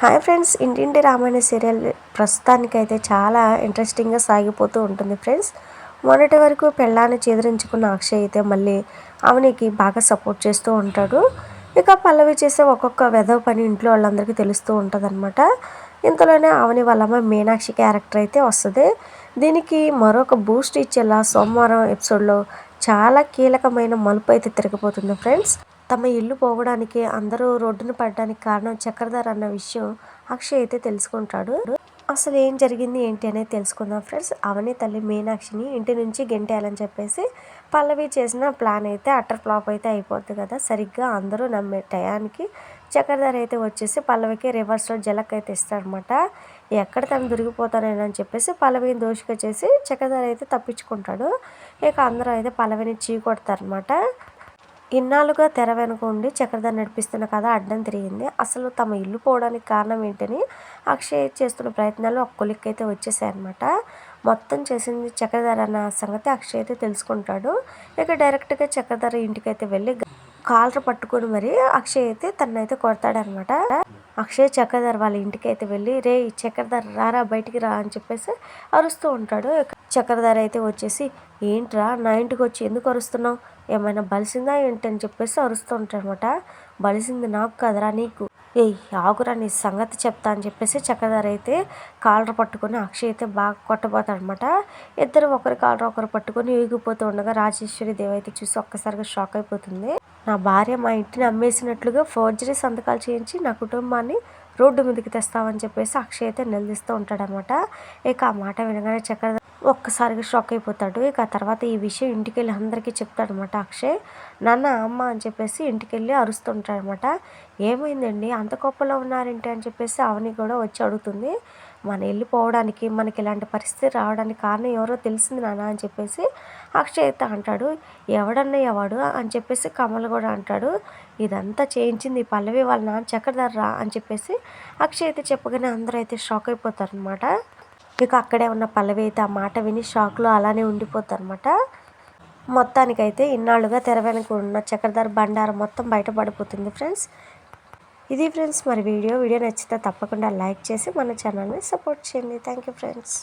Hi friends ఇంటింటి Ramayana serial ప్రస్తుతానికైతే చాలా ఇంట్రెస్టింగ్గా సాగిపోతూ ఉంటుంది ఫ్రెండ్స్. మొన్నటి వరకు పెళ్ళాన్ని చేదరించుకున్న అక్షయ్ అయితే మళ్ళీ అవనికి బాగా సపోర్ట్ చేస్తూ ఉంటాడు. ఇక పల్లవి చేసే ఒక్కొక్క వెధవ పని ఇంట్లో వాళ్ళందరికీ తెలుస్తూ ఉంటుంది అనమాట ఇంతలోనే అవని వాళ్ళమ్మ మీనాక్షి క్యారెక్టర్ అయితే వస్తుంది. దీనికి మరొక బూస్ట్ ఇచ్చేలా సోమవారం ఎపిసోడ్లో చాలా కీలకమైన మలుపు అయితే తిరగబోతుంది ఫ్రెండ్స్. తమ ఇల్లు పోవడానికి అందరూ రోడ్డున పడడానికి కారణం చక్రధర్ అన్న విషయం అక్షయ్ అయితే తెలుసుకుంటాడు. అసలు ఏం జరిగింది ఏంటి అనేది తెలుసుకుందాం ఫ్రెండ్స్. అవని తల్లి మీనాక్షిని ఇంటి నుంచి గెంటేయాలని చెప్పేసి పల్లవి చేసిన ప్లాన్ అయితే అట్టర్ ఫ్లాప్ అయితే అయిపోద్ది కదా. సరిగ్గా అందరూ నమ్మే టయానికి చక్రధర్ అయితే వచ్చేసి పల్లవికి రివర్స్లో జలక్ అయితే ఇస్తాడనమాట ఎక్కడ తను దొరికిపోతానేనని చెప్పేసి పల్లవిని దోషిగా చేసి చక్రధర్ అయితే తప్పించుకుంటాడు. ఇక అందరూ అయితే పల్లవిని చీ కొడతారనమాట ఇన్నాళ్ళుగా తెర వెనుక ఉండి చక్రధర్ నడిపిస్తున్న కథ అడ్డం తిరిగింది. అసలు తమ ఇల్లు పోవడానికి కారణం ఏంటని అక్షయ్ చేస్తున్న ప్రయత్నాలు ఒక కొలిక్ అయితే వచ్చేసాయన్నమాట. మొత్తం చేసింది చక్రధర అన్న సంగతి అక్షయ్ అయితే తెలుసుకుంటాడు. ఇక డైరెక్ట్గా చక్రధర ఇంటికి అయితే వెళ్ళి కాలర్ పట్టుకొని మరి అక్షయ్ అయితే తనైతే కొడతాడనమాట అక్షయ్ చక్రధర్ వాళ్ళ ఇంటికి అయితే వెళ్ళి రే చక్రధర్ రారా బయటికి రా అని చెప్పేసి అరుస్తూ ఉంటాడు. చక్రధర్ అయితే వచ్చేసి ఏంట్రా నా ఇంటికి వచ్చి ఎందుకు అరుస్తున్నావు? ఏమైనా బలిసిందా ఏంటని చెప్పేసి అరుస్తూ ఉంటాడనమాట బలిసింది నాకు కదరా నీకు. ఏ ఆగురా నీ సంగతి చెప్తా అని చెప్పేసి చక్రధర్ అయితే కాలర్ పట్టుకొని అక్షయ్ అయితే బాగా కొట్టబోతాడనమాట ఇద్దరు ఒకరి కాలర్ ఒకరు పట్టుకొని ఊగిపోతూ ఉండగా రాజేశ్వరి దేవి అయితే చూసి ఒక్కసారిగా షాక్ అయిపోతుంది. నా భార్య మా ఇంటిని అమ్మేసినట్లుగా ఫోర్జరీ సంతకాలు చేయించి నా కుటుంబాన్ని రోడ్డు మీదకి తెస్తామని చెప్పేసి అక్షయ్ అయితే నిలదీస్తూ ఉంటాడనమాట. ఇక ఆ మాట వినగానే చక్రధర్ ఒక్కసారిగా షాక్ అయిపోతాడు. ఇక తర్వాత ఈ విషయం ఇంటికి వెళ్ళి అందరికీ చెప్తాడనమాట అక్షయ్. నాన్న అమ్మ అని చెప్పేసి ఇంటికి వెళ్ళి అరుస్తుంటాడనమాట. ఏమైందండి? అంత కోపంలో ఉన్నారేంటి? అని చెప్పేసి అవని కూడా వచ్చి అడుగుతుంది. మన వెళ్ళిపోవడానికి మనకి ఇలాంటి పరిస్థితి రావడానికి కారణం ఎవరో తెలిసింది నాన్న అని చెప్పేసి అక్షయత అంటాడు. ఎవడన్నా ఎవడు అని చెప్పేసి కమల్ కూడా అంటాడు. ఇదంతా చేయించింది పల్లవి వాళ్ళ నాన్న చక్రధర్రా అని చెప్పేసి అక్షయత చెప్పగానే అందరూ అయితే షాక్ అయిపోతారు అనమాట ఇక అక్కడే ఉన్న పల్లవి అయితే ఆ మాట విని షాక్లో అలానే ఉండిపోతారు అనమాట మొత్తానికైతే ఇన్నాళ్ళుగా తెర వెనక ఉన్న చక్రధర్ బండారం మొత్తం బయటపడిపోతుంది ఫ్రెండ్స్. ఇది ఫ్రెండ్స్ మరి వీడియో. వీడియో నచ్చితే తప్పకుండా లైక్ చేసి మన ఛానల్ని సపోర్ట్ చేయండి. Thank you friends.